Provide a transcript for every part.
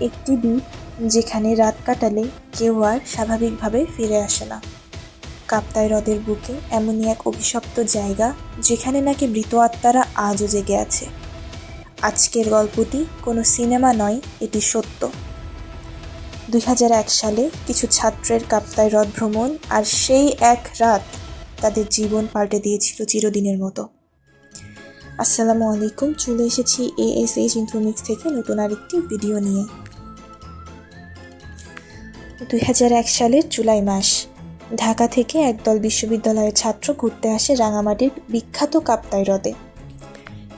একটি দ্বীপ যেখানে রাত কাটালে কেউ আর স্বাভাবিকভাবে ফিরে আসে না। কাপ্তাই হ্রদের বুকে এমনই এক অভিশপ্ত জায়গা যেখানে নাকি মৃত আত্মারা আজও জেগে আছে। আজকের গল্পটি কোনো সিনেমা নয়, এটি সত্য। দুই হাজার এক সালে কিছু ছাত্রের কাপ্তাই হ্রদ ভ্রমণ আর সেই এক রাত তাদের জীবন পাল্টে দিয়েছিল চিরদিনের মতো। আসসালামু আলাইকুম, চলে এসেছি এএসএইচ ইনফোমিক্স থেকে নতুন আরেকটি ভিডিও নিয়ে। দু হাজার এক সালের জুলাই মাস। ঢাকা থেকে একদল বিশ্ববিদ্যালয়ের ছাত্র ঘুরতে আসে রাঙামাটির বিখ্যাত কাপ্তাই হ্রদে।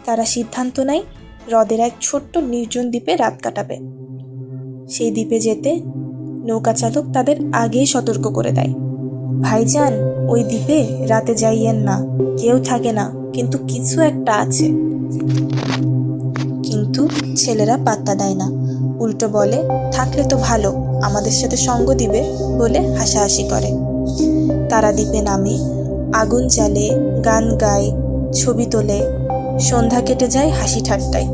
তারা সিদ্ধান্ত নেয়, হ্রদের এক ছোট্ট নির্জন দ্বীপে রাত কাটাবে। সেই দ্বীপে যেতে নৌকা চালক তাদের আগেই সতর্ক করে দেয়। ভাইজান, ওই দ্বীপে রাতে যাইয়েন না, কেউ থাকে না। কিন্তু কিছু একটা আছে। কিন্তু ছেলেরা পাত্তা দেয় না। উল্টো বলে, থাকলে তো ভালো, আমাদের সাথে সঙ্গ দিবে, বলে হাসাহাসি করে। তারা দ্বীপে নামে, আগুন জ্বালে, গান গায়, ছবি তোলে, সন্ধ্যা কেটে যায় হাসি ঠাট্টায়।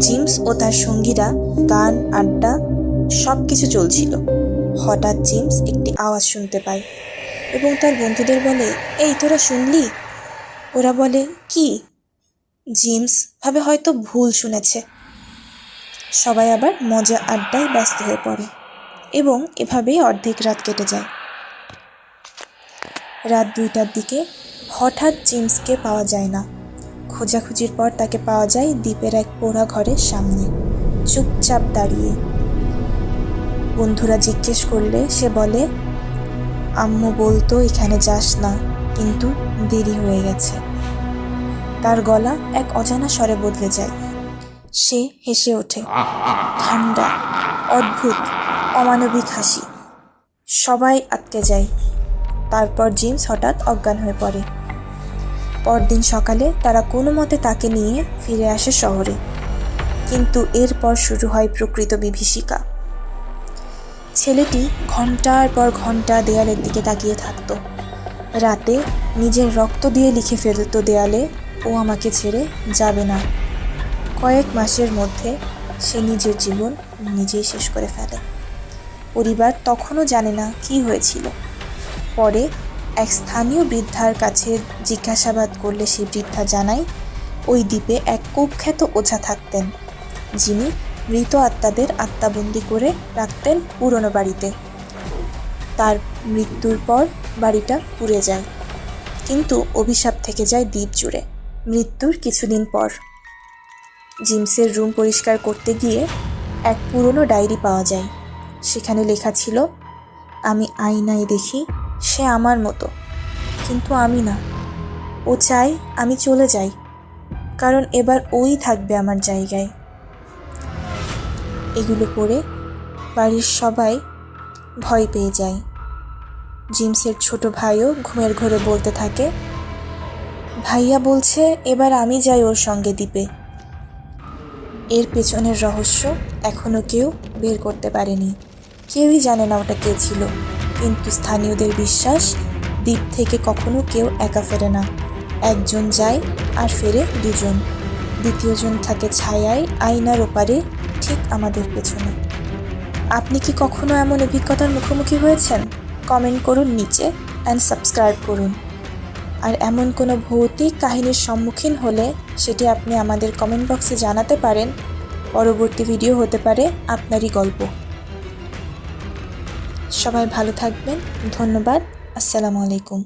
জিমস ও তার সঙ্গীরা গান, আড্ডা সব কিছু চলছিল। হঠাৎ জিমস একটি আওয়াজ শুনতে পায় এবং তার বন্ধুদের বলে, এই, তোরা শুনলি? ওরা বলে, কি? জিমস ভাবে হয়তো ভুল শুনেছে। সবাই আবার মজা আড্ডায় ব্যস্ত হয়ে পড়ে এবং এভাবেই অর্ধেক রাত কেটে যায়। রাত দুইটার দিকে হঠাৎ জিমসকে পাওয়া যায় না। খোঁজাখুঁজির পর তাকে পাওয়া যায় দ্বীপের এক পোড়া ঘরের সামনে। চুপচাপ দাঁড়িয়ে। বন্ধুরা জিজ্ঞেস করলে সে বলে, আম্মু বলতো এখানে যাস না। কিন্তু দেরি হয়ে গেছে। তার গলা এক অজানা স্বরে বদলে যায়। সে হেসে ওঠে, ঠান্ডা, অদ্ভুত, অমানবিক হাসি। সবাই আটকে যায়। তারপর জিমস হঠাৎ অজ্ঞান হয়ে পড়ে। পরদিন সকালে তারা কোনো মতে তাকে নিয়ে ফিরে আসে শহরে। কিন্তু এরপর শুরু হয় প্রকৃত বিভীষিকা। ছেলেটি ঘণ্টার পর ঘণ্টা দেয়ালের দিকে তাকিয়ে থাকত। রাতে নিজের রক্ত দিয়ে লিখে ফেলত দেয়ালে, ও আমাকে ছেড়ে যাবে না। কয়েক মাসের মধ্যে সে নিজের জীবন নিজেই শেষ করে ফেলে। পরিবার তখনও জানে না কি হয়েছিল। পরে এক স্থানীয় বৃদ্ধার কাছে জিজ্ঞাসাবাদ করলে সেই বৃদ্ধা জানায়, ওই দ্বীপে এক কুখ্যাত ওঝা থাকতেন, যিনি মৃত আত্মাদের আত্মাবন্দি করে রাখতেন পুরনো বাড়িতে। তার মৃত্যুর পর বাড়িটা পুড়ে যায়। কিন্তু অভিশাপ থেকে যায় দ্বীপ জুড়ে। মৃত্যুর কিছুদিন পর। জিমসের রুম পরিষ্কার করতে গিয়ে এক পুরনো ডায়েরি পাওয়া যায়। সেখানে লেখা ছিল, আমি আয়নায় দেখি সে আমার মতো, কিন্তু আমি না। ও চাই আমি চলে যাই, কারণ এবার ওই থাকবে আমার জায়গায়। এগুলো পড়ে বাড়ির সবাই ভয় পেয়ে যায়। জিমসের ছোট ভাইও ঘুমের ঘরে বলতে থাকে, ভাইয়া বলছে এবার আমি যাই ওর সঙ্গে দ্বীপে। এর পেছনের রহস্য এখনও কেউ বের করতে পারেনি। কেউই জানে না ওটা কে ছিল, কিন্তু স্থানীয়দের বিশ্বাস, দ্বীপ থেকে কখনো কেউ একা ফেরে না। একজন যায় আর ফেরে দুজন। দ্বিতীয়জন থাকে ছায়ায়, আয়নার ওপারে, ঠিক আমাদের পেছনে। আপনি কি কখনো এমন অভিজ্ঞতার মুখোমুখি হয়েছেন? কমেন্ট করুন নিচে অ্যান্ড সাবস্ক্রাইব করুন। আর এমন কোনো ভৌতিক কাহিনীর সম্মুখীন হলে সেটি আপনি আমাদের কমেন্ট বক্সে জানাতে পারেন। পরবর্তী ভিডিও হতে পারে আপনারই গল্প। সবাই ভালো থাকবেন। ধন্যবাদ। আসসালামু আলাইকুম।